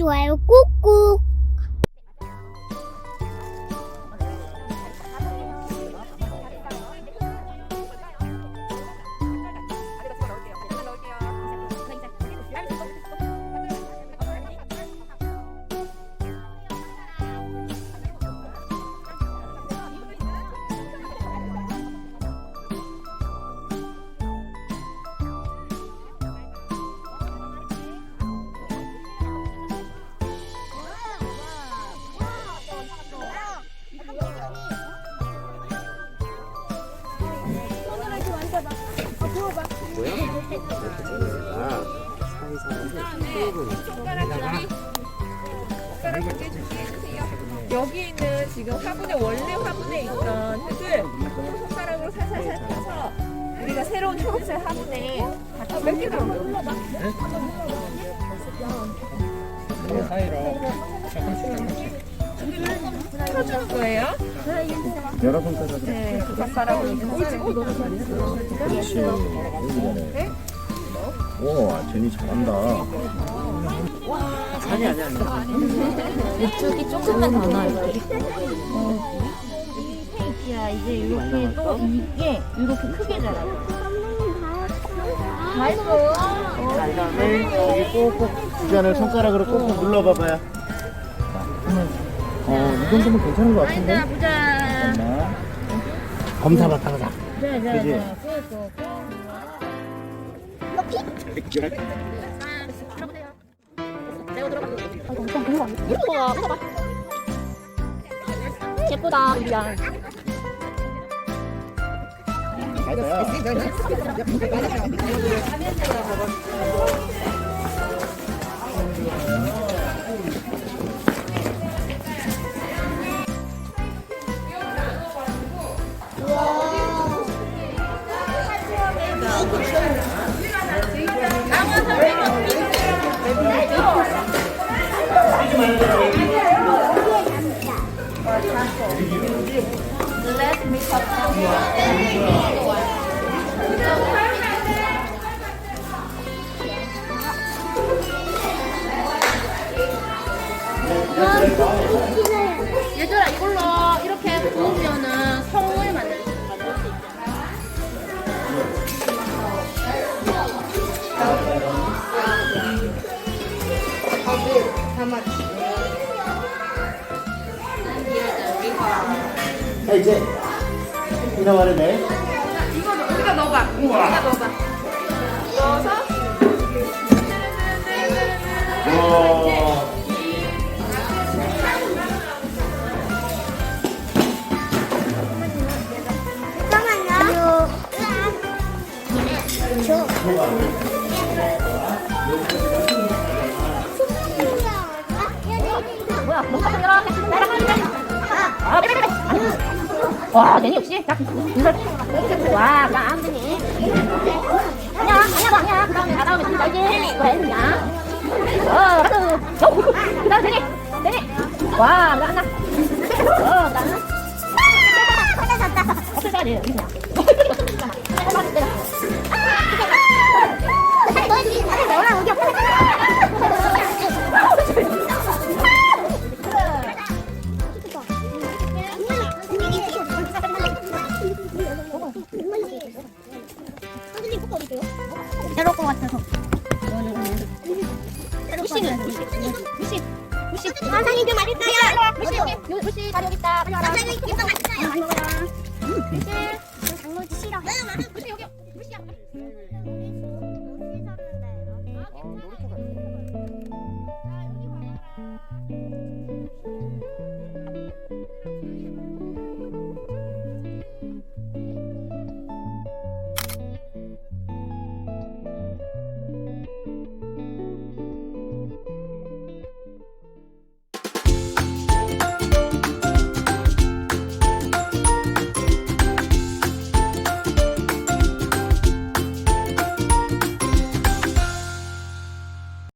좋아요 꾹꾹. 여기 있는 지금 화분에 원래 화분에 있던 흙을 손가락으로 살살살 펴서 우리가 새로운 초록색 화분에 같이 몇개 넣어 펴주는 거예요? 여러 손가락으로 네, 그 손가락으로 그렇지 여기 전에 우 와 제니 잘한다 이쪽이 조금만 더 나아 이쪽이. 페이지야 이제 이렇게 또 이게 이렇게 크게 자라요. 맛있어. 그다음에 여기 꼭꼭 주변을 손가락으로 꼭꼭 눌러봐봐요 어, 이 정도면 괜찮은 것 같은데? 보자. 잠깐만 검사 받다가 자 네, 네, 그지? 네. 그거, 예뻐. 봐 예쁘다. 우리야. 맞 아요 얘들아 자 이제 이나 말해네. 이거 넣- 우리가. 넣어봐 우리가. 넣어봐 넣어서 잠깐만요. 저. 와, 내니 역시 딱 인설. 와, 나안 되니. 아니야, 아니야, 너 아니야. 그다음에 나 다음에 진짜 이제 그래, 그냥. 어, 하나, 요. 그다음 되니, 되니. 와, 나 하나. 어, 나 하나. 없을 때까지 여기 그냥. 때릴 것 같아서. 이거는 그냥 때릴 것 같아서. 무시 무시 아, 사장님 좀 맛있어요. 무시 무시 다 여기 있다. 빨리 와라. 사장님 좀 맛있어요. 많이 먹어라. 무시. 장모지 싫어. 무시 여기. 무시야. 아 놀이터 갔어 아,